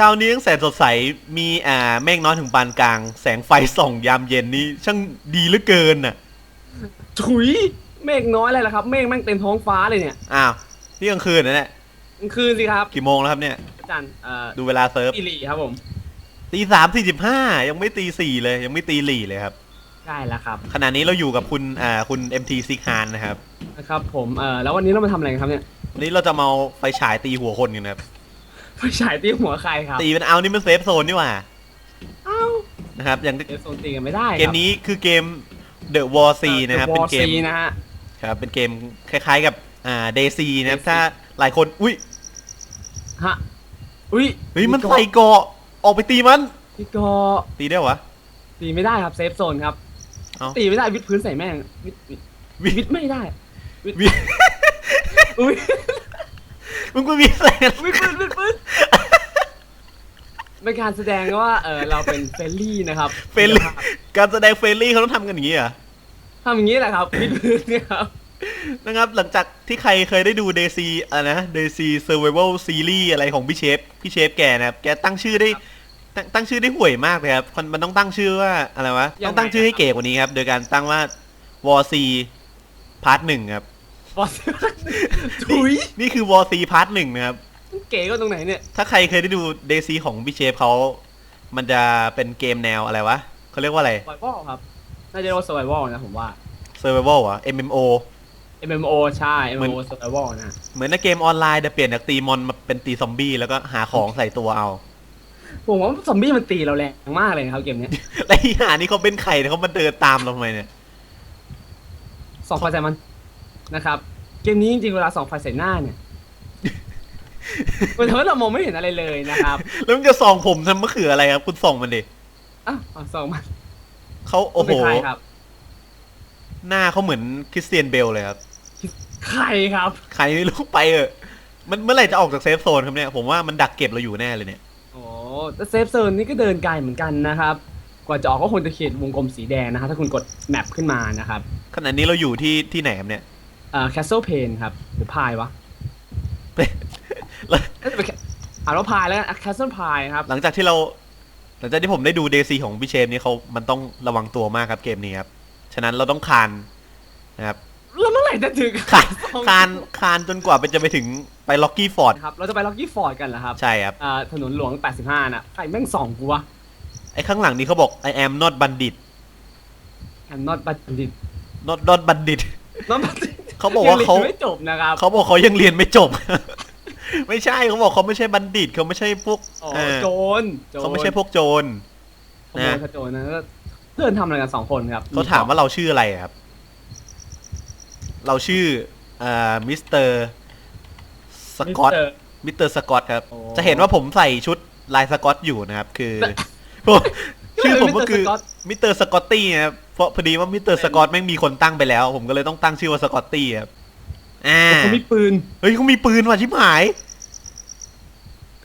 ช้านี้ยังแสนสดใส มีอ่าเมฆน้อยถึงปานกลาง แสงไฟส่องยามเย็นนี้ช่างดีเหลือเกินน่ะ ถุยเมฆน้อยอะไรล่ะครับเมฆแม่งเต็มท้องฟ้าเลยเนี่ยอ้าวนี่กลางคืนนะเนี่ยกลางคืนสิครับกี่โมงแล้วครับเนี่ย อาจารย์เอ่อดูเวลาเซิร์ฟ อิลีครับผมตีสามสี่สิบห้ายังไม่ตีสี่เลย ยังไม่ตีหลี่เลยครับ ใช่แล้วครับขณะนี้เราอยู่กับคุณอ่าคุณ MT ซิกฮานนะครับนะครับ ผมเอ่อแล้ววันนี้เรามาทำอะไรกันครับเนี่ยวันนี้เราจะมาเอาไฟฉายตีหัวคนกันนะครับ ไปฉายตีหัวใครครับตีเป็นเอานี่มันเซฟโซนนี่หว่าเอ้านะครับอย่างเดี๋ยวโซนตีกันไม่ได้เกมนี้คือเกม The War C นะครับเป็นเกมซีนะฮะครับเป็นเกมคล้ายๆกับอ่า Daisy นะครับถ้าหลายคนอุ้ยฮะอุ้ยเฮ้ยมันใส่เกาะออกไปตีมันพี่กอตีได้วะตีไม่ได้ครับเซฟโซนครับเอ้าตีไม่ได้วิดพื้นใส่แม่งวิดวิดวิวิดไม่ได้วิอุ้ย มึงก็มีแสงวิดพื้นวิดพื้นเป็นการแสดงว่าเออเราเป็นเฟรนลี่นะครับเฟรนลี่การแสดงเฟรนลี่เขาต้องทำกันอย่างนี้เหรอทำอย่างนี้แหละครับวิดพื้นเนี่ยครับ นะครับ หลังจากที่ใครเคยได้ดู Daisy อะไรนะ Daisy Survival Series อะไรของพี่เชฟพี่เชฟแกนะครับ แกตั้งชื่อได้ตั้งตั้งชื่อได้ห่วยมากเลยครับมันมันต้องตั้งชื่อว่าอะไรวะต้องตั้งชื่อให้เก๋กว่านี้ครับ โดยการตั้งว่า War C Part หนึ่งครับ อสถุยนี่คือ War C Part หนึ่งนะครับ เก๋ก็ตรงไหนเนี่ยถ้าใครเคยได้ดู Daisy ของพี่เชฟเขา มันจะเป็นเกมแนวอะไรวะเขาเรียกว่าอะไรสไ i ว a l ครับ น่าจะเรียกว่า survival นะผมว่า Survival อะ MMO MMO ใช่เหมือน MMO survival นะ เหมือนในเกมออนไลน์แต่เปลี่ยนจากตีมอนมาเป็นตีซอมบี้แล้วก็หาของใส่ตัวเอา ผมว่าซอมบี้มันตีเราแรงมากเลยนะครับเกมเนี้ยแล้วไอ้หานี่เขาเป็นใครเนี่ยเขามาเดินตามเราทำไมเนี่ย สองไฟใส่มัน นะครับ เกมนี้จริงๆเวลาสองไฟใส่หน้าเนี่ยมันทำให้เรามองไม่เห็นอะไรเลยนะครับแล้วมึงจะส่องผมทำมะเขืออะไรครับ คุณส่องมันดิอ้าวเอาสองมันเขาโอ้โหเป็นใครครับ หน้าเขาเหมือนคริสเตียนเบลเลยครับ ใครครับ ใครไม่รู้ไปเออะมันเมื่อไหร่จะออกจากเซฟโซนครับเนี่ย ผมว่ามันดักเก็บเราอยู่แน่เลยเนี่ยโอ้แต่เซฟโซนนี่ก็เดินไกลเหมือนกันนะครับ กว่าจะออกก็คงจะเขียนวงกลมสีแดงนะครับถ้าคุณกดแมปขึ้นมานะครับ ขณะนี้เราอยู่ที่ที่ไหนครับเนี่ย เอ่อ Castle Pain ครับ หรือพายวะแล้วน่าจะเป็น Ca- อ่านว่าพายแล้วกัน Castle Pie ครับ หลังจากที่เรา หลังจากที่ผมได้ดูเดซีของพี่เชฟนี่เขามันต้องระวังตัวมากครับเกมนี้ครับ ฉะนั้นเราต้องคานนะครับ แล้วเมื่อไหร่จะถึงคานคานคานจนกว่าไปจะไปถึงไปล็อกกี้ฟอร์ดครับ เราจะไปล็อกกี้ฟอร์ดกันเหรอครับใช่ครับ อ่าถนนหลวง 85นะใครแม่งส่องกูวะไอ้ข้างหลังนี้เขาบอก I am not bandit I'm not bandit not not bandit not bandit เขาบอกว่าเขายังรียนไม่จบนะครับ เขาบอกเขายังเรียนไม่จบ ไม่ใช่เขาบอกเขาไม่ใช่บัณฑิตเขาไม่ใช่พวกอ๋อเออโจรโจรเขาไม่ใช่พวกโจร ขโมยขโจรนะก็เพื่อนทำอะไรกันสองคนครับเขาถามว่าเราชื่ออะไรครับ เราชื่อเอ่อมิสเตอร์สกอตมิสเตอร์ มิสเตอร์สกอตครับ โอ้ จะเห็นว่าผมใส่ชุดลายสกอตอยู่นะครับ คือผมชื่อผมก็คือ Mr. Scott มิสเตอร์สกอตตี้นะครับเพ ราะพอดีว่ามิสเตอร์สกอตแม่งมีคนตั้งไปแล้ว ผมก็เลยต้องตั้งชื่อว่าสกอตตี้ครับอ่าเขามีปืน เฮ้ยเขามีปืนว่ะชิบหาย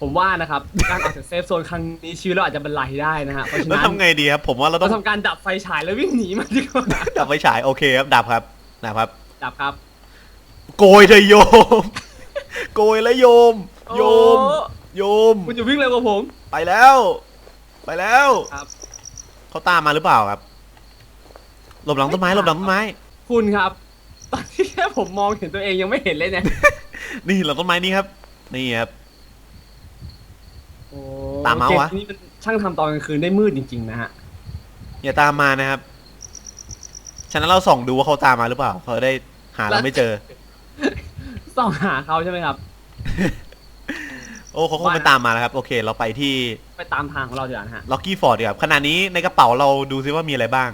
ผมว่านะครับ การออกจากเซฟโซนครั้งนี้ชีวิตเราอาจจะบรรลัยได้นะฮะเพราะฉะแล้วนั้นทำไงดีครับ ผมว่าเราต้เราองทำการดับไฟฉายแล้ววิ่งหนีมันดีกว่า ดับไฟฉายโอเคครับดับครับดับครับ ดับครับโกยเธอะโยม โกยแล้วโยม โยมโอ้โยม คุณอย่าวิ่งเร็วกว่าผมไปแล้ว ไปแล้ว ครับ เขาตามมาหรือเปล่าครับ หลบหลังต้นไม้หลบหลังต้นไม้ คุณครับ ตอนที่แค่ผมมองเห็นตัวเองยังไม่เห็นเลยเนี่ยนี่หลังต้นไม้นี่ครับ นี่ครับ โอ้ตามมาวะเกนี้มันช่างทำตอนกลางคืนได้มืดจริงๆนะฮะอย่าตามมานะครับ ฉะนั้นเราส่องดูว่าเขาตามมาหรือเปล่าเขาได้หาเราไม่เจอ ส่องหาเขาใช่ไหมครับ โอ้เขาคงไม่ตามมาแล้วครับ โอเค เราไปที่ไปตามทางของเราดีกว่านะฮะ ล็อกกี้ฟอร์ดดีกว่าขณะนี้ในกระเป๋าเราดูซิว่ามีอะไรบ้าง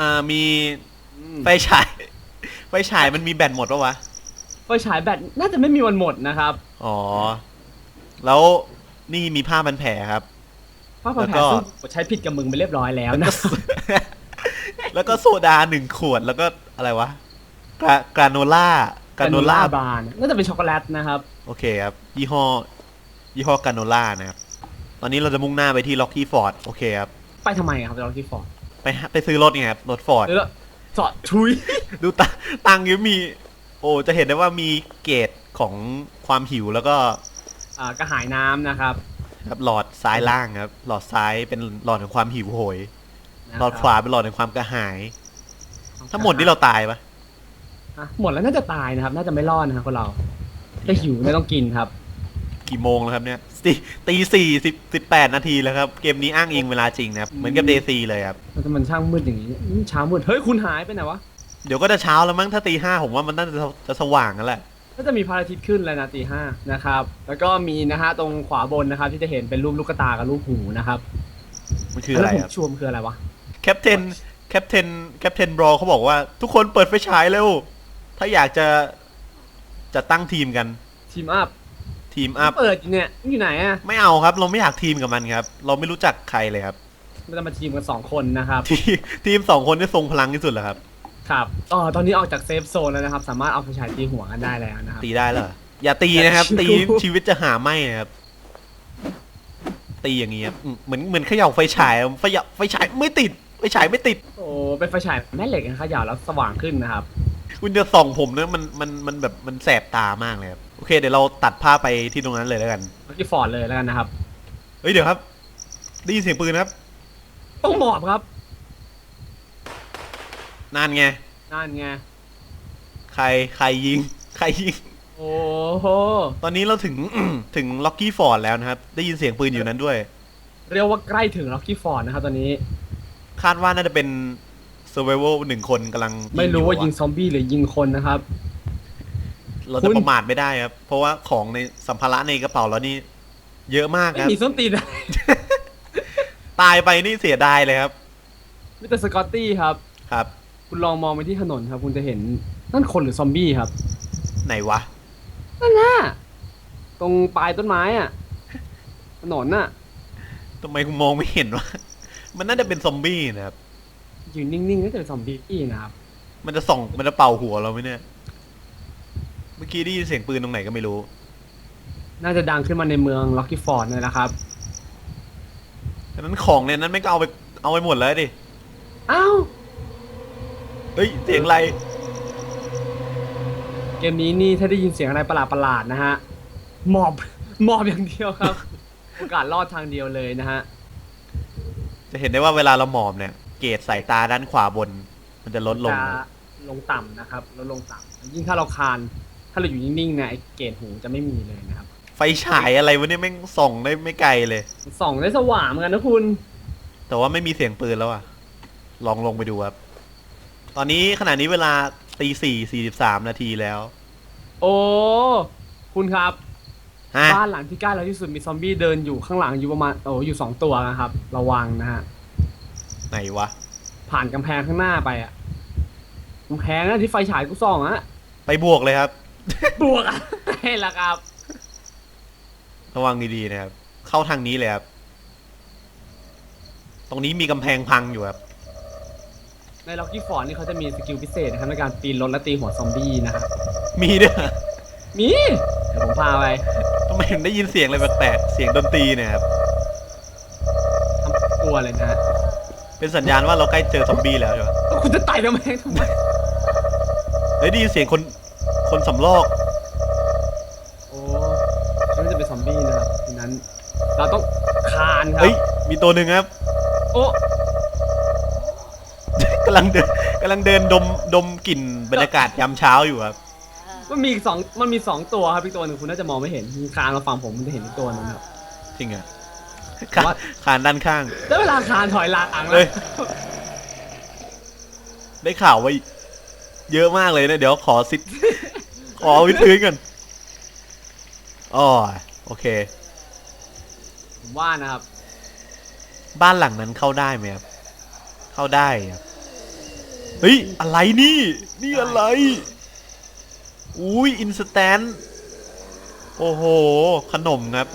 อ่ามีอืมไฟฉาย ไฟฉายมันมีแบตหมดปะวะ ไฟฉายแบตน่าจะไม่มีวันหมดนะครับ อ๋อ แล้วนี่มีผ้าพันแผลครับเพราะผ่าแล้วแผก็ลซึ่งผมใช้ผิดกับมึงไปเรียบร้อยแล้วนะ แล้วก็โซดาหนึ่งขวดแล้วก็อะไรวะกรากราโนล่ากราโนล่าบาร์น่าจะเป็นช็อกโกแลตนะครับ โอเคครับ ยี่ห้อ ยี่ห้อกราโนล่านะครับ ตอนนี้เราจะมุ่งหน้าไปที่ล็อกกี้ฟอร์ด โอเคครับ ไปทำไมครับเราที่ฟอร์ด ไปหาไปซื้อรถไงครับรถฟอร์ดเออจอดชุย ดูตาตังค์ยังมี โอ้จะเห็นได้ว่ามีเกรดของความหิวแล้วก็อ่ากระหายน้ำนะครับ ครับหลอดซ้ายล่างครับ หลอดซ้ายเป็นหลอดแห่งความหิวโหยนะครับหลอดขวาเป็นหลอดแห่งความกระหายถ้าหมดนี่เราตายปะอะหมดแล้วน่าจะตายนะครับ น่าจะไม่รอดนะครับคนเราถ้าหิวไม่ต้องกินครับ กี่โมงแล้วครับเนี่ยตีตีสี่สิบสิบแปดนาทีแล้วครับ เกมนี้อ้างอิงเวลาจริงนะครับ เหมือนกับเดซีเลยครับแล้วถ้ามันช่างมืดอย่างนี้อืมเช้ามืดเฮ้ยคุณหายไปไหนวะเดี๋ยวก็จะเช้าแล้วมั้งถ้าตีห้าผมว่ามันน่าจะจะสว่างแล้วแหละ ก็จะมีพระอาทิตย์ขึ้นแล้วนะตีห้านะครับ แล้วก็มีนะฮะตรงขวาบนนะครับที่จะเห็นเป็นรูปลูกตากับรูปหูนะครับมันคืออะไรแล้วคหูรับชวมคืออะไรวะแคปเทนแคปเทนแคปเทนบรอเขาบอกว่า ทุกคนเปิดไฟฉายเร็ว ถ้าอยากจะจะตั้งทีมกันทีมอัพ ทีมอัพ เปิดอยู่เนี่ยอยู่ไหนอะไม่เอาครับ เราไม่อยากทีมกับมันครับ เราไม่รู้จักใครเลยครับมันจะมาทีมกันสองคนนะครับ ทีทีมสองคนที่ทรงพลังที่สุดเหรอครับ ครับอ๋อตอนนี้ออกจากเซฟโซนแล้วนะครับ สามารถเอาไฟฉายตีหัวกันได้แล้วนะครับ ตีได้เหรออย่าตีนะครับอย่าตีชิวชีวิตจะหาไม่นะครับ ตีอย่างนี้ครับอืมเหมือนเหมือนเขย่าไฟฉายไฟฉายไฟฉายไม่ติดไฟฉายไม่ติด โอ้เป็นไฟฉายแม่เหล็กนะครับยาวแล้วสว่างขึ้นนะครับ คุณจะส่องผมเนี่ยมันมันมันแบบมันแสบตามากเลยครับโอ เคเดี๋ยวเราตัดภาพไปที่ตรงนั้นเลยแล้วกันเมื่อกี้ฟอร์ดเลยแล้วกันนะครับเฮ้ยเดี๋ยวครับได้ยินเสียงปืนครับ ต้องหมอบครับนานไงนั่นไงใครใครยิงใครยิง โอ้โหตอนนี้เราถึง ถึงล็อกกี้ฟอร์ดแล้วนะครับ ได้ยินเสียงปืนอยู่นั้นด้วย เรียกว่าใกล้ถึงล็อกกี้ฟอร์ดนะครับตอนนี้ คาดว่าน่าจะเป็นเซอร์ไวเวลหนึ่งคนกำลังไม่รู้ว่าอยิงซอมบี้หรือยิงคนนะครับ เราคุจะณประมาทไม่ได้ครับ เพราะว่าของในสัมภาระในกระเป๋าเรานี่ เยอะมากไม่ครับ มีส้นตีนเลยตายไปนี่เสียดายเลยครับมิสเตอร์สกอตตี้ครับ ครับ คุณลองมองไปที่ถนนครับ คุณจะเห็นนั่นคนหรือซอมบี้ครับ ไหนวะ นั่นน่ะตรงปลายต้นไม้อะ ถนนน่ะทำไมคุณมองไม่เห็นวะ มันน่าจะเป็นซอมบี้นะครับยืนนิ่งๆนั่นคือซอมบี้นะครับ มันจะส่อง มันจะเป่าหัวเราไหมเนี่ย เมื่อกี้ได้ยินเสียงปืนตรงไหนก็ไม่รู้ น่าจะดังขึ้นมาในเมืองล็อกกี้ฟอร์ดนี่แหละครับฉะนั้นของในนั้นไม่ก็เอาไปเอาไปหมดแล้วดิ อ้าว เฮ้ย เสียงอะไร เกมนี้นี่ถ้าได้ยินเสียงอะไรประหลาดๆนะฮะ หมอบ หมอบอย่างเดียวครับ โอกาสรอดทางเดียวเลยนะฮะ จะเห็นได้ว่าเวลาเราหมอบเนี่ย เกรดสายตาด้านขวาบน มันจะลดลง จะนะลงต่ำนะครับลดลงต่ำยิ่งถ้าเราคาน ถ้าเราอยู่นิ่งๆเนี่ยไอ้เกรดหูจะไม่มีเลยนะครับไฟฉายอะไรวะเนี่ยแม่งส่องได้ไม่ไกลเลย ส่องได้สว่างเหมือนกันนะคุณ แต่ว่าไม่มีเสียงปืนแล้วอะลองลงไปดูครับ ตอนนี้ขณะนี้เวลาตีสี่สี่สิบสามนาทีแล้ว โอ้คุณครับ ฮะ บ้านหลังที่ใกล้เราที่สุดมีซอมบี้เดินอยู่ข้างหลังอยู่ประมาณโอ้อยู่สองตัวนะครับ ระวังนะฮะไหนวะ ผ่านกำแพงข้างหน้าไปอะกำแพงนั่นที่ไฟฉายกูส่องอะไปบวกเลยครับ บวกอะให้ละครับ ระวังดีๆนะครับ เข้าทางนี้เลยครับ ตรงนี้มีกำแพงพังอยู่ครับ ในล็อกกี้ฟอร์ดนี่เขาจะมีสกิลพิเศษนะครับในการปีนรถและตีหัวซอมบี้นะครับมีด้วยมีเดี๋ยวผมพาไปทำไมถึงได้ยินเสียงอะไรแปลกๆเสียงดนตรีเนี่ยครับ ทำกลัวเลยนะฮะเป็นสัญญาณว่าเราใกล้เจอซอมบี้แล้วใช่ไหมแล้วคุณจะไต่กำแพงทำไม เฮ้ยได้ยินเสียงคน คนสำลอกโอ้นั่นจะเป็นซอมบี้นะครับดังนั้น เราต้องคานครัเฮ้ยมีตัวหนึ่งครับ โอ้กำลังเดินกำลังเดินดมดมกลิ่นบรรยากาศยามเช้าอยู่ครับ มันมีอีกสองมันมีสองตัวครับอีกตัวหนึ่งคุณน่าจะมองไม่เห็นคานมาฝั่งผมมันจะเห็นอีกตัวหนึงครับ จริงอะแต่ขาว่าขานด้านข้าง แล้วเวลาคานถอยหลังเฮ้แล้วยได้ข่าวว่าเยอะมากเลยนะ เดี๋ยวขอซิด ขอวิดพื้นกันอ๋อโอเค ผมว่านะครับ บ้านหลังนั้นเข้าได้ไหมครับ เข้าได้ครับ เฮ้ย อะไรนี่ นี่อะไร อุ้ยอินสแตนโอ้โห ขนมครับ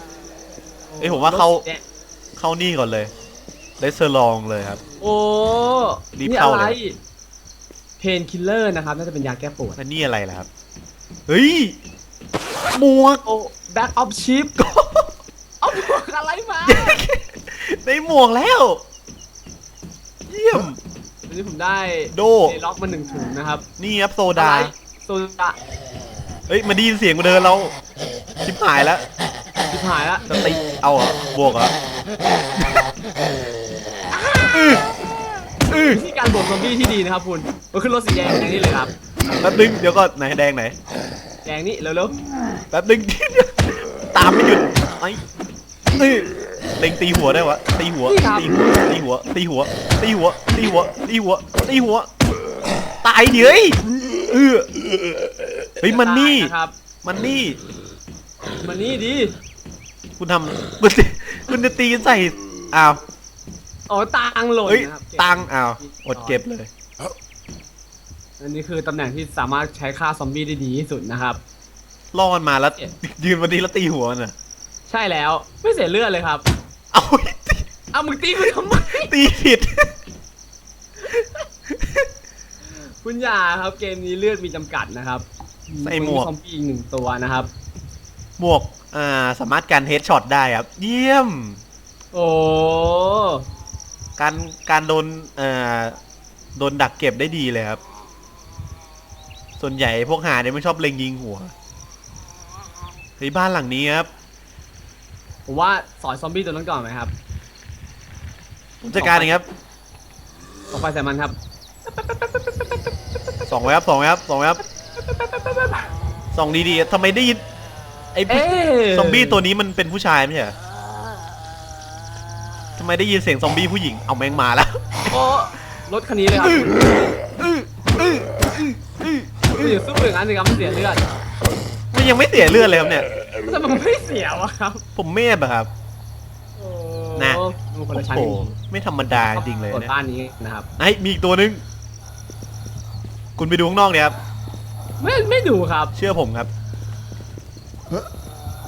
เอ้ยผมว่าเขา เข้านี่ก่อนเลยได้เซอร์ลองเลยครับ โอ้รีบนี่เข้าอะไรเลย เพนคิลเลอร์นะครับ น่าจะเป็นยาแก้ปวด แล้วนี่อะไรล่ะครับ เฮ้ยหมวกโอ้แบ็กออฟชิปเอาหมวกอะไรมาได้หมวกแล้ว เยี่ยม วันนี้ผมได้โดเดล็อกมาหนึ่งถุงนะครับนี่ครับโซดา อะไรโซดาเฮ้ยมาไดีนเสียงมาเดินเราชิบหายแล้วชิบหายละจะตีเอาเหรอะบวกเหรอะวิธีการบวกซอมบี้ที่ดีนะครับคุณก็ขึ้นรถสีแดงอย่างนี้เลยครับ แป๊บนึงเดี๋ยวก่อนไหนแดงไหน แดงนี่เร็วแป๊บนึง ตามไม่หยุดไอ้นี่เล็งตีหัวได้วะตีหัวตีหัวตีหัวตีหัวตีหัวตีหัวตีหัวตีหัวตายดิเฮ้ยเออเฮ้ยๆมันนี่นะครับมันนี่ มันนี่ดีคุณทำคุณจะคุณจะตีกันใส่อ้าว อ๋อตังค์หล่นเฮ้ยนะครับตังค์อ้าวอดเก็บเลย อันนี้คือตำแหน่งที่สามารถใช้ฆ่าซอมบี้ได้ดีที่สุดนะครับ ล่อมันมาแล้วเอ๊ะยืนวันนี้แล้วตีหัวมันอะใช่แล้วไม่เสียเลือดเลยครับ เอาเอามึงตีกูทำไม ตีผิด คุณยาครับเกมนี้เลือดมีจำกัดนะครับใส่หมวก ซอมบี้อีกหนึ่งตัวนะครับ หมวก อ่า สามารถการเฮดช็อตได้ครับ เยี่ยม โอ้การการโดนเอ่อโดนดักเก็บได้ดีเลยครับ ส่วนใหญ่พวกหาเนี่ยไม่ชอบเล็งยิงหัวเฮ้ยบ้านหลังนี้ครับ ผมว่าสอนซอมบี้ตัวนั้นก่อนไหมครับ ผมจัดการเองครับต่อไปใส่มันครับ สองไว้ครับสองไว้ครับสองไว้ครับสองดีๆทำไมได้ยินไอ้ผู้เอ๊ะซอมบี้ตัวนี้มันเป็นผู้ชายไม่ใช่เหรอทำไมได้ยินเสียงซอมบี้ผู้หญิงเอาแมงมาแล้ว โอ้รถคันนี้เลยครับคุณ อย่าสู้อย่างนั้นสิครับมันเสียเลือดมันยังไม่เสียเลือดเลยครับเนี่ย แต่มันไม่เสียวะครับผมเมธอะครับ โอ้นะดูคนละชั้นโอ้จโหริงไม่ธรรมดาจริงเลยกดเนี่ยบ้านนี้นะครับ ไอ้ยมีอีกตัวนึง คุณไปดูข้างนอกเนี่ยครับ ไม่ไม่ดูครับเชื่อผมครับ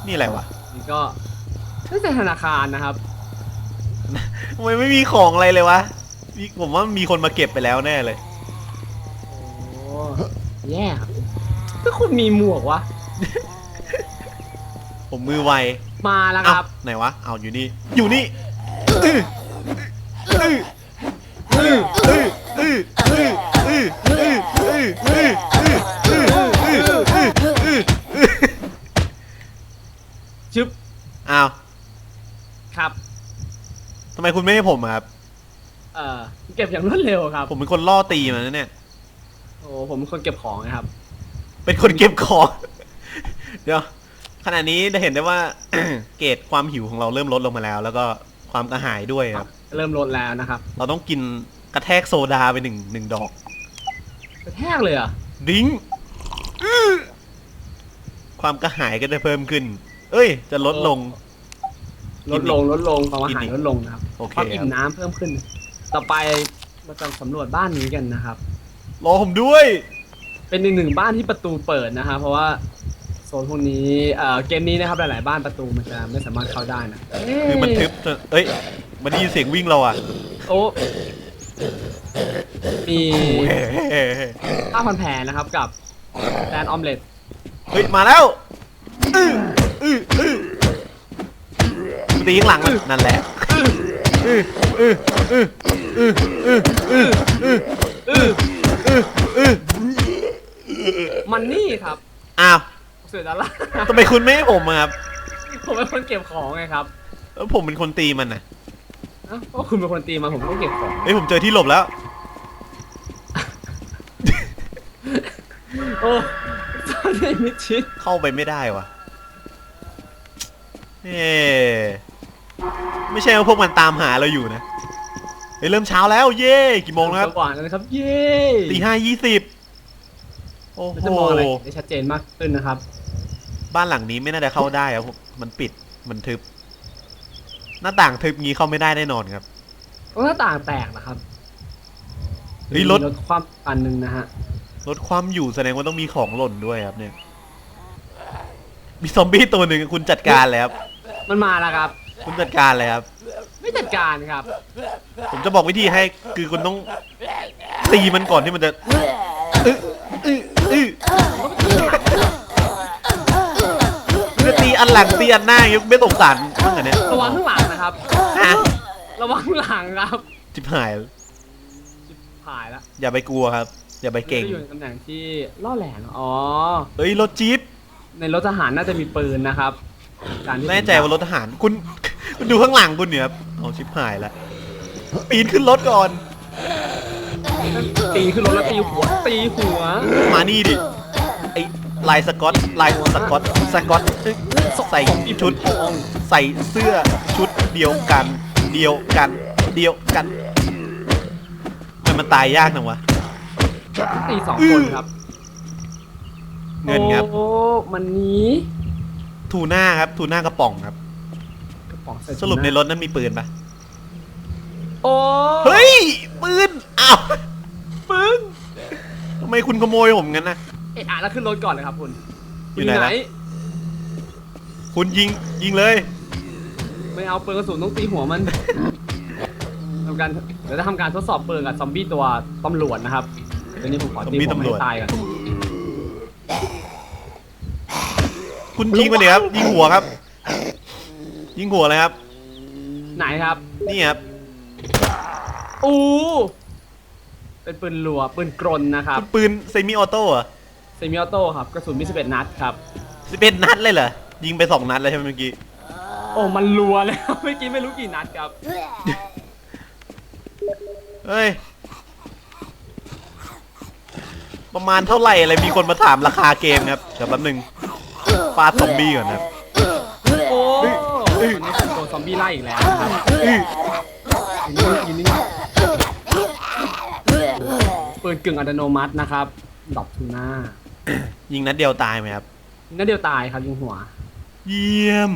นี่อะไรวะนี่ก็ไม่ใช่ธนาคารนะครับ ทำไมไม่มีของอะไรเลยวะมีผมว่ามีคนมาเก็บไปแล้วแน่เลย โอ้ แย่ครับถ้าคุณมีหมวกวะ ผมมือไวมาแล้วคอ้าวรับ ไหนวะ เอาอยู่นี่ อยู่นี่อื้ออื้ออื้ออื้ออื้ออื้ออื้ออื้ออื้ออื้ออื้ออื้ออื้ออื้ออื้อชึบอ้าวครับ ทำไมคุณไม่ให้ผมอะครับ เอ่อ เก็บอย่างรวดเร็วครับ ผมเป็นคนล่อตีมันนะเนี่ย โอ้ผมเป็นคนเก็บของนะครับ เป็นคนเก็บของ เดี๋ยวขณะนี้ได้เห็นได้ว่า เกรดความหิวของเราเริ่มลดลงมาแล้ว แล้วก็ความกระหายด้วยครับ เริ่มลดแล้วนะครับเราต้องกินกระแทกโซดาไปหนึ่งหนึ่งดอก กระแทกเลยเหรอะดริ้งอื้อความกระหายก็จะเพิ่มขึ้น เอ้ย จะลดลง ลดลงลดลงความอาหารกินอีกลดลงนะครับโอเคความอิ่ครัมบน้ำเพิ่มขึ้น ต่อไปเราจะสำรวจบ้านนี้กันนะครับ รอผมด้วย เป็นอีกหนึ่งบ้านที่ประตูเปิดนะครับเพราะว่าโซนพวกนี้เอ่อเกมนี้นะครับหลายๆ บ้านประตูมันจะไม่สามารถเข้าได้นะคือมันทึบจนเอ้ย มันได้ยินเสียงวิ่งเราอะโอ้มีเฮ้เฮ้เฮ้ข้าวพันแผลนะครับกับแดนออมเล็ตเฮ้ย มาแล้วอื้ออื้ออื้อตีข้างหลังมันนั่นแหละอื้ออื้ออื้ออื้ออื้ออื้ออื้ออื้ออื้ออื้อ มันนี่ครับอ้าวเสือดาราทำไมคุณไม่ให้ผมอะครับผมเป็นคนเก็บของไงครับแล้วผมเป็นคนตีมันน่ะเอ้าก็คุณเป็นคนตีมาผมต้องเก็บของเฮ้ยผมเจอที่หลบแล้ว โอ้ตอนนี้มิดชิดเข้าไปไม่ได้วะเอ๊ไม่ใช่ว่าพวกมันตามหาเราอยู่นะ เฮ้ยเริ่มเช้าแล้วเย่กี่โมงแล้วครับสว่างแล้วนะครับ เย้ตีห้ายี่สิบโอ้เราโหจะมองอะไรได้ชัดเจนมากขึ้นนะครับ บ้านหลังนี้ไม่น่าจะเข้าได้ครับมันปิดมันทึบ หน้าต่างทึบงี้เข้าไม่ได้แน่นอนครับหน้าต่างแตกนะครับเฮ้ยรถ มีรถความอันหนึ่งนะฮะ ลดความอยู่แสดงว่าต้องมีของหล่นด้วยครับเนี่ย มีซอมบี้ตัวหนึ่งคุณจัดการเลยครับ มันมาแล้วครับ คุณจัดการเลยครับ ไม่จัดการครับผมจะบอกวิธีให้คือคุณต้องตีมันก่อนที่มันจะอื้ออื้ออื้อคุณจะตีอันหลังตีอันหน้าอย่างเงี้ยไม่สงสารบ้างเหรอเนี่ยระวังข้างหลังนะครับอะระวังข้างหลังครับจิบหาย ผ่ายแล้วอย่าไปกลัวครับ อย่าไปเก่งจะอยู่ในตำแหน่งที่ล่อแหลมอ๋อ เฮ้ยรถจี๊ปในรถทหารน่าจะมีปืนนะครับ การที่แน่ใจว่ารถทหารคุณ คุณดูข้างหลังคุณเนี่ยครับเอาชิบหายแล้วปีนขึ้นรถก่อน ตีขึ้นรถแล้วตีหัว ตีหัว มานี่ดิไอ้ลายสกอตลายสกอตสกอตเอ้ยใส่ชุดใส่เสื้อชุดเดียวกัน เดียวกัน เดียวกันทำไมมันตายยากจังวะ ตีสองอื้คอนครับเงินครับ โอ้ มันนี้ทูน่าครับทูน่ากระป๋องครับ กระป๋องใสรุปในรถนั้นมีปืนปะโอ้เฮ้ยปืนอ้าวปืนทำไมคุณขโมยผมงั้นนะเอะอะแล้วขึ้นรถก่อนเลยครับคุณอยู่ไหนล่ะคุณยิงยิงเลย ไม่เอาปืนกระสุนต้องตีหัวมันทำการเดี๋ยวจะทำการทดสอบปืนกับซอมบี้ตัวตำรวจนะครับเดี๋ยวนี้ผมขอตีซอมบี้หัวมันตำรวจให้ตายก่อนคุณยิงไปเลยครับยิงหัวครับ ยิงหัวเลยครับ ไหนครับ นี่ครับ อู้ เป็นปืนรัวปืนกลนนะครับคุณปืนเซมิออโต้เหรอเซมิออโต้ครับกระสุนมี11นัดครับสิบเอ็ดนัดเลยเหรอ ยิงไปสองนัดเลยใช่ไหมเมื่อกี้ โอ้มันรัวเลยครับเมื่อกี้ไม่รู้กี่นัดครับ เฮ้ย ประมาณเท่าไหร่อะไรมีคนมาถามราคาเกมครับเดี๋ยวแป๊บนึงฟาดซอมบี้ก่อนครับโอ้เอ้ยวั นนี้ผมโดนซอมบี้ไล่อีกแล้วนะครับอื้อยิงนี่ยิงนี่ปืนกึ่งอัตโนมัตินะครับดอกทูน่ายิงนัดเดียวตายไหมครับนั่นเดียวตายครับยิงหัว เยี่ยม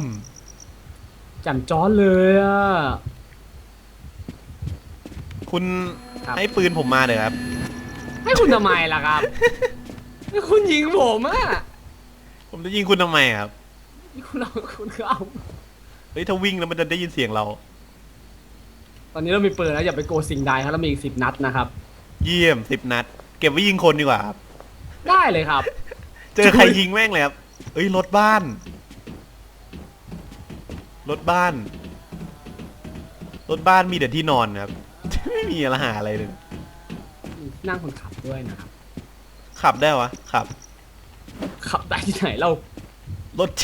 แจ่มจ้อนเลยอะคุณครับให้ปืนผมมาเดี๋ยวครับ ให้คุณทำไมล่ะครับให้คุณยิงผมอะผมจะยิงคุณทำไมครับนี่คุณเอาคุณก็เอา เฮ้ยถ้าวิ่งแล้วมันจะได้ยินเสียงเรา ตอนนี้เรามีปืนแล้วอย่าไปโกสิ่งใดครับเรามีอีกสิบนัดนะครับ เยี่ยมสิบนัด เก็บไว้ยิงคนดีกว่าครับได้เลยครับ เจอใครยิงแม่งเลยครับเอ้ยรถบ้าน รถบ้าน รถบ้านมีแต่ที่นอนครับ ไม่มีอะไรหาอะไรเลยมีที่นั่งคนขับด้วยนะครับ ขับได้วะขับ ขับได้ที่ไหนเรารถเช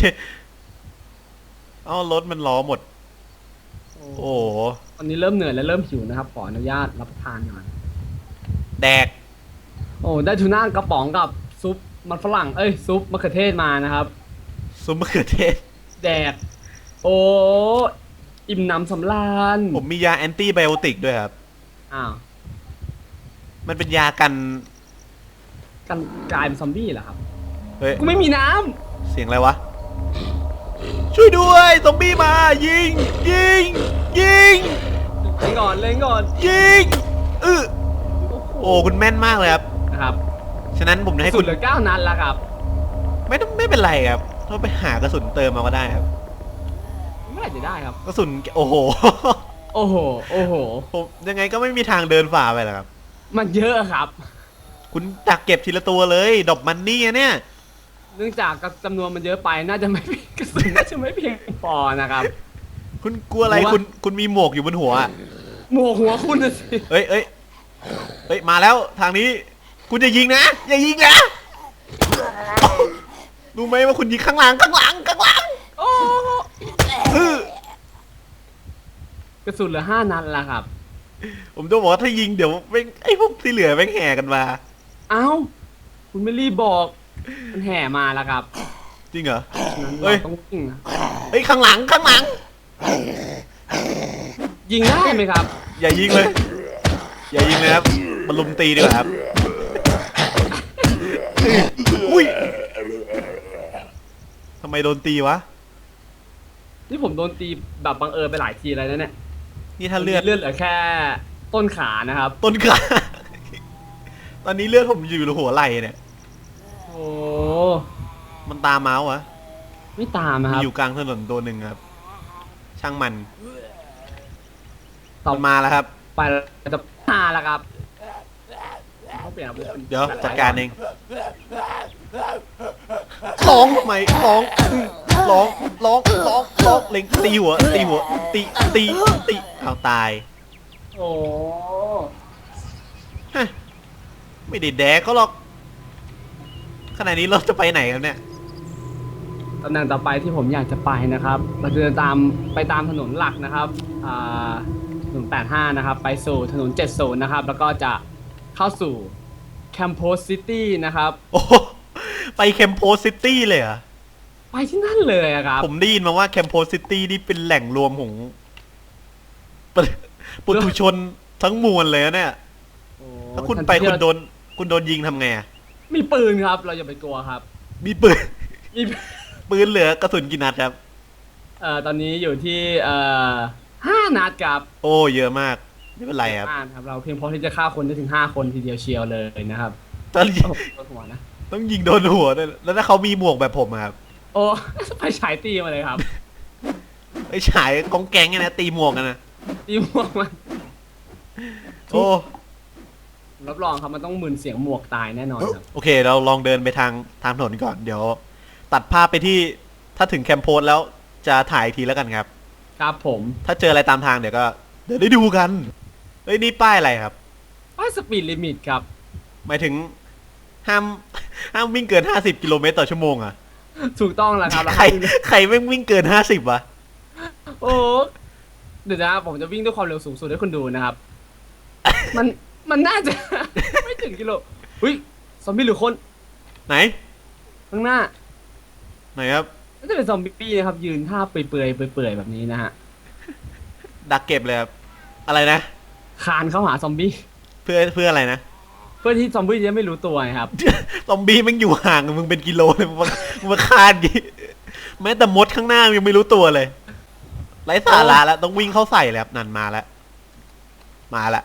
เอ้ารถมันล้อหมดโอ้โหตอนนี้เริ่มเหนื่อยและเริ่มหิวนะครับ ขออนุญาตรับประทานก่อนแดก โอ้ได้ทูน่ากระป๋องกับซุปมันฝรั่งเอ้ยซุปมะเขือเทศมานะครับ ซุปมะเขือเทศ แดกโอ้อิ่มหนำสำราญผมมียาแอนตี้ไบโอติกด้วยครับ อ้าวมันเป็นยากัน กันกลายเป็นซอมบี้เหรอครับ เฮ้ย กูไม่มีน้ำเสียงอะไรวะ ช่วยด้วยซอมบี้มา ยิง ยิง ยิง เล่นก่อนเล่นก่อนยิงอือโอ้คุณแม่นมากเลยครับ นะครับฉะนั้นผมจะให้สุคุดณเหลือเก้านัดแล้วครับ ไม่ต้องไม่เป็นไรครับเราไปหากระสุนเติมมาก็ได้ครับเมื่อไหร่จะได้ครับ กระสุนโอ้โห โอ้โห โอ้โห ผมยังไงก็ไม่มีทางเดินฝ่าไปหรอกครับ มันเยอะครับ คุณตักเก็บทีละตัวเลย ดอกมันนี่อะเนี่ย เนื่องจากจำนวนมันเยอะไปน่าจะไม่เพียงกระสุนน่าจะไม่เพียงพอนะครับ คุณกลัวอะไรหัว คุณคุณมีหมวกอยู่บนหัวอะหมวกหัวคุณน่ะสิเอ้ยเอ้ยเอ้ยมาแล้วทางนี้ คุณอย่ายิงนะอย่ายิงนะรู้ไหมว่าคุณยิงข้างหลังข้างหลังข้างหลังโอ้อื้อกระสุนเหลือห้านัดแล้วครับ ผมต้องบอกว่าถ้ายิงเดี๋ยวแม่งไอ้พวกที่เหลือแม่งแห่กันมา เอ้า คุณไม่รีบบอก มันแห่มาแล้วครับจริงเหรอฉะนั้นเฮ้เรายต้องวิ่งนะเฮ้ยข้างหลังข้างหลัง ยิงได้ไหมครับ อย่ายิงเลย อย่ายิงเลยครับมาลุมตีดีกว่าครับอุ้ยทำไมโดนตีวะ นี่ผมโดนตีแบบบังเอิญไปหลายทีแล้วนะเนี่ยนี่ถ้าเลือด เลือดเหลือแค่ต้นขานะครับ ต้นขา ตอนนี้เลือดผมอยู่หัวไหล่เนี่ย โอ้มันตามเมาส์วะไม่ตามนะคมีรับอยู่กลางถนนตัวหนึ่งครับ ช่างมันต่อมันมาแล้วครับ ไปจะหาแล้วครับเขาเปลี่ยนอาวุธป็นเดี๋ยวจัดการเองร้องทำไมร้องร้องร้องร้องร้องเล็งตีหัวตีหัวตีตีตีเอาตายโอ้ฮะไม่ได้แดกเขาหรอก ขณะนี้เราจะไปไหนครับเนี่ย ตำแหน่งต่อไปที่ผมอยากจะไปนะครับเราจะเดินตามไปตามถนนหลักนะครับอ่าถนน85 นะครับ ไปสู่ถนน 70 นะครับ แล้วก็จะเข้าสู่แคม p ป s ซิตี้นะครับ โอ้โหไปแคมโพซิตี้เลยเหรอไปที่นั่นเลยอะครับ ผมได้ยินมาว่าแคมโพซิตี้นี่เป็นแหล่งรวมของปุปุถุชนทั้งมวลเลยนะเนี่ย โอ้ถ้าคุณทันไปทีคุณที่โดเรานคุณโดนยิงทำไงอะ มีปืนครับ เราอย่าไปกลัวครับ มีปืน มีปืนเหลือกระสุนกี่นัดครับ เอ่อตอนนี้อยู่ที่เอ่อห้านัดครับโอ้เยอะมากไม่เป็นไรครับ ห้าครับ เราเพียงพอที่จะฆ่าคนได้ถึงห้าคนทีเดียวเชียวเลยนะครับต้องยิงโอ้โหโดนหัวนะ ต้องยิงโดนหัวด้วยแล้วถ้าเขามีหมวกแบบผมอะครับโอ้ ไปฉายตีมาเลยครับ ไอ้ฉายกองแกงเนี่ยนะตีหมวกกันนะตีหมวกมันโอ้ รับรองครับมันต้องมึนเสียงหมวกตายแน่นอนครับ โอเค เราลองเดินไปทางทางถนนก่อน เดี๋ยว ตัดภาพไปที่ถ้าถึงแคมป์โพสแล้วจะถ่ายอีกทีแล้วกันครับ ครับผม ถ้าเจออะไรตามทางเดี๋ยวก็เดี๋ยวได้ดูกันเฮ้ยนี่ป้ายอะไรครับ ป้ายสปีดลิมิตครับ หมายถึงห้ามห้ามวิ่งเกิน 50 กิโลเมตรต่อชั่วโมงอะถูกต้องแล้วครับแล้วใครใครไม่งวิ่งเกิน 50วะโอ้เดี๋ยวนะผมจะวิ่งด้วยความเร็วสูงสุดให้คุณดูนะครับ มัน มันน่าจะ ไม่ถึงกิโลเฮ้ยซอมบี้หรือคนไหน ข้างหน้าไหนครับ น่าจะเป็นซอมบี้นะครับ ยืนท่าเปื่อยเปื่อยๆเปื่อยๆแบบนี้นะฮะดักเก็บเลยครับ อะไรนะ คานเข้าหาซอมบี้เพื่อเพื่ออะไรนะ เพื่อที่ซอมบี้จะไม่รู้ตัวไงครับ ซอมบี้แมันอยู่ห่างกับมึงเป็นกิโลเลยมึงมามึงมาคาดกี่แม้แต่มดข้างหน้ายังไม่รู้ตัวเลยไร้สาระแล้วต้องวิ่งเข้าใส่แล้วนั่นมาแล้ว มาแล้ว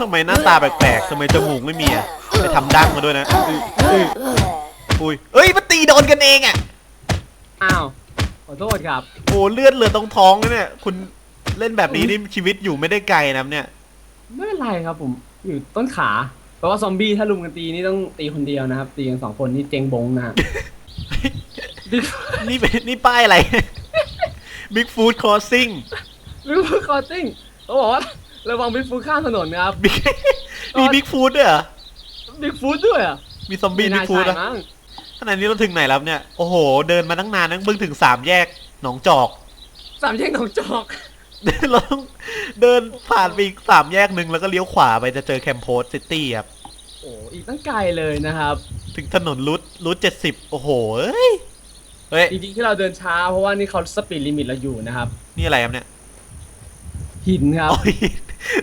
ทำไมหน้าตาแปลกๆทำไมจมูกไม่มีอะไปทำดั้งมาด้วยนะอื้ออื้ออุ้ยเอ้ยมันตีโดนกันเองอะอ้าวขอโทษครับ โอ้เลือดเลือดตรงท้องนะเนี่ย คุณเล่นแบบนี้นี่ชีวิตอยู่ไม่ได้ไกลนะครับเนี่ย ไม่เป็นไรครับผมอยู่ต้นขาเพราะว่าซอมบี้ถ้าลุมกันตีนี่ต้องตีคนเดียวนะครับ ตีกันสองคนนี่เจงบงนะฮะบิ๊กนี่เป็นนี่ป้ายอะไร Big Food Crossing บิ๊กฟูดคอร์ติ้ง เขาบอกว่าระวังบิ๊กฟูดข้ามถนนนะครับ Big มี Big Food ด้วยเหรอบิ๊กฟูดด้วยอะมีซอมบี้ไม่ Big น่า Food ใช่อะมั้งขนาดนี้เราถึงไหนแล้วเนี่ย โอ้โห เดินมาตั้งนานนั่งเพิ่งถึงสามแยกหนองจอก สามแยกหนองจอก เราต้องเดินผ่านไปอีกสามแยกหนึ่งแล้วก็เลี้ยวขวาไปจะเจอแคมโพสซิตี้ครับ โอ้อีกตั้งไกลเลยนะครับ ถึงถนนรูทรูทเจ็ดสิบโอ้โหเอ้ยเฮ้ย จริงๆที่เราเดินช้าเพราะว่านี่เขาสปีดลิมิตเราอยู่นะครับ นี่อะไรครับเนี่ย หินครับโอ้ย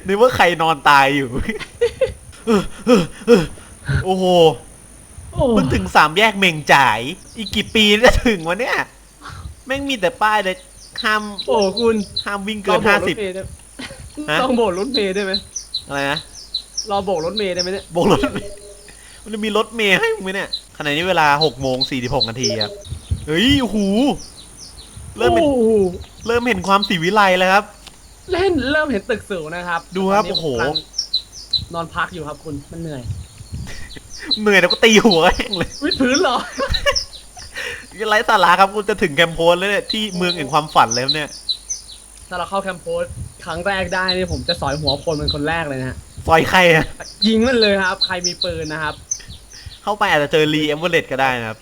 นึกว่าใครนอนตายอยู่ โอ้โหโอ้เพิ่งถึงสามแยกเมงจ่าย อีกกี่ปีจะถึงวะเนี่ย แม่งมีแต่ป้ายเลยห้ามโอ้คุณห้ามวิ่งเกินห้าสิบฮะต้องโบกรถเมย์ได้ไหมอะไรนะรอโบกรถเมย์ได้ไหมเนี่ยโบกรถเมล์มันจะมีรถเมย์ให้มึงไหมเนี่ยขณะนี้เวลาหกโมงสี่สิบหกนาทีครับเฮ้ยโอ้โหู เริ่มเห็นโอ้โหเริ่มเห็นความสีวิไลแล้วครับ เล่นเริ่มเห็นตึกสูงนะครับดูครับตนนี้โอ้โหกำลังนอนพักอยู่ครับคุณมันเหนื่อยเหนื่อยแล้วก็ตีหัวแห้งเลยวิดพื้นเหรอ ไร้สาระครับคุณจะถึงแคมโพสแล้วเนี่ยที่เมืองแห่งความฝันแล้วเนี่ยถ้าเราเข้าแคมป์โพสครั้งแรกได้นี่ผมจะสอยหัวคนเป็นคนแรกเลยนะฮะซอยใครอะยิงมันเลยครับ ใครมีปืนนะครับ เข้าไปอาจจะเจอรีเอเวอร์เรตก็ได้นะครับ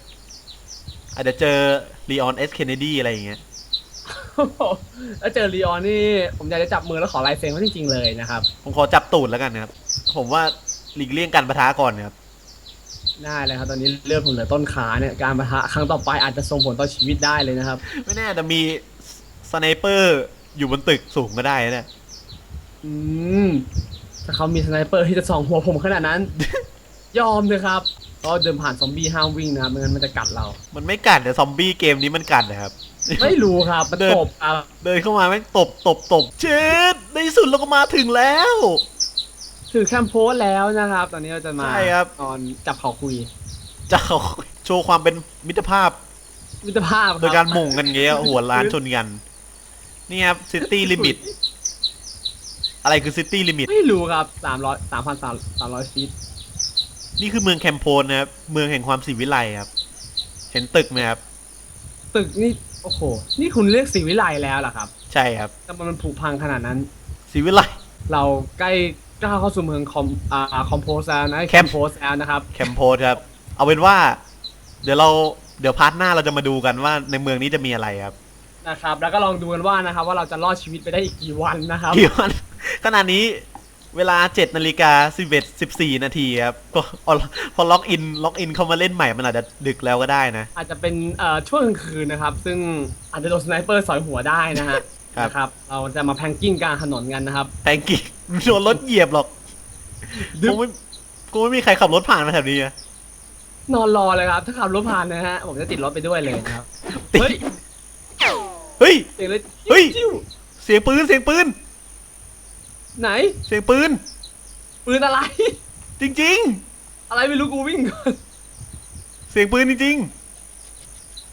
อาจจะเจอรีออนเอสเคนเนดีอะไรอย่างเงี้ย แล้วเจอลีออนนี่ผมอยากจะจับมือแล้วขอลายเซ็นเขาจริงๆเลยนะครับ ผมขอจับตูดแล้วกันนะครับ ผมว่าหลีกเลี่ยงการประทะก่อนนะครับ ได้เลยครับตอนนี้เลือดผมเหลือต้นขาเนี่ยการประทะครั้งต่อไปอาจจะส่งผลต่อชีวิตได้เลยนะครับ ไม่แน่แต่มีสไนเปอร์อยู่บนตึกสูงก็ได้นะเนี่ยอืมถ้าเขามีสไนเปอร์ที่จะส่องหัวผมขนาดนั้น ยอมเลยครับ ก็เดินผ่านซอมบี้ห้ามวิ่งนะครับไม่งั้นมันจะกัดเรา มันไม่กัดแต่ซอมบี้เกมนี้มันกัดนะครับ ไม่รู้ครับมันเดิน ตบครับเดินเข้ามาแม่งตบตบตบเช็ดในที่สุดเราก็มาถึงแล้ว ถือแคมโพสแล้วนะครับ ตอนนี้เราจะมาใช่ครับ ตอนจับเขาคุยจะเอาโชว์ความเป็นมิตรภาพ มิตรภาพคบโดยการหม่งกันเงี้ยหัวล้านชนกัน นี่ครับซิตี้ลิมิตอะไรคือซิตี้ลิมิตไม่รู้ครับสามร้อยสามพันสามสามร้อยฟีต นี่คือเมืองแคมโพนนะครับ เมืองแห่งความสีวิไลครับ เห็นตึกไหมครับ ตึกนี่โอ้โห นี่คุณเรียกสีวิไลแล้วเหรอครับใช่ครับทำไมมันผุพังขนาดนั้นสีวิไล เราใกล้ก้าวเข้าสู่เมืองคอมอ่าคอมโพสแล้วนะแคแคม มโพสแล้วนะครับ แคมโพนครับ เอาเป็นว่า เดี๋ยวเราเดี๋ยวพาร์ทหน้าเราจะมาดูกันว่าในเมืองนี้จะมีอะไรครับนะครับ แล้วก็ลองดูกันว่านะครับ ว่าเราจะรอดชีวิตไปได้อีกกี่วันนะครับ กี่วันขณะนี้ เวลา7นาฬิกา11 14 นาทีครับก็พอพอล็อกอินล็อกอินเข้ามาเล่นใหม่มันอาจจะดึกแล้วก็ได้นะ อาจจะเป็นเอ่อช่วงกลางคืนนะครับ ซึ่งอาจจะโดนสไนเปอร์สอยหัวได้นะฮะครับนะครับเราจะมาแพงกิ้งกลางถนนกันนะครับแพงกี้โดนรถเหยียบหรอกดึ๊กูบไม่กูไม่มีใครขับรถผ่านมาแถวนี้อะนอนรอเลยครับ ถ้าขับรถผ่านนะฮะผมจะติดรถไปด้วยเลยนะครับติดเฮ้ยเฮ้ยเสียงเลยเฮ้ยจิ้วเสียงปืนเสียงปืน ไหน เสียงปืน ปืนอะไร จริง อะไรไม่รู้กูวิ่งก่อนๆ เสียงปืนจริง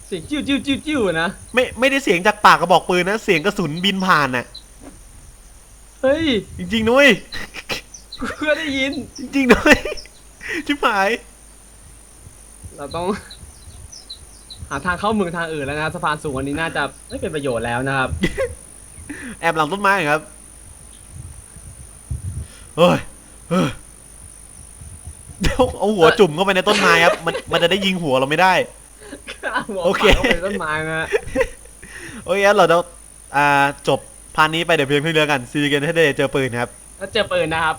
เสียงจิ้วจิ้วจิ้วจิ้วนะ ๆ ไม่ไม่ได้เสียงจากปากกระบอกปืนนะ เสียงกระสุนบินผ่านน่ะ เฮ้ยจริงๆนุ้ยกูก็ได้ยิน จริงๆนุ้ย ชิบหาย เราต้อง หาทางเข้าเมืองทางอื่นแล้วนะสะพานสูงอันนี้น่าจะไม่เป็นประโยชน์แล้วนะครับ แอบหลังต้นไม้ครับเฮ้ย เฮ้ยเดี๋ยวเอาหัวจุ่มเข้าไปในต้นไม้ครับ มันมันจะได้ยิงหัวเราไม่ได้โอเคหัวปากข้าไปในต้นไม้นะฮะโอเคงั้นเราจะอ่าจบพาร์ทนี้ไปเดี๋ยวเพียงเท่านี้แล้วกันซีกันให้ได้เจอปืนครับ แล้วเจอปืนนะครับ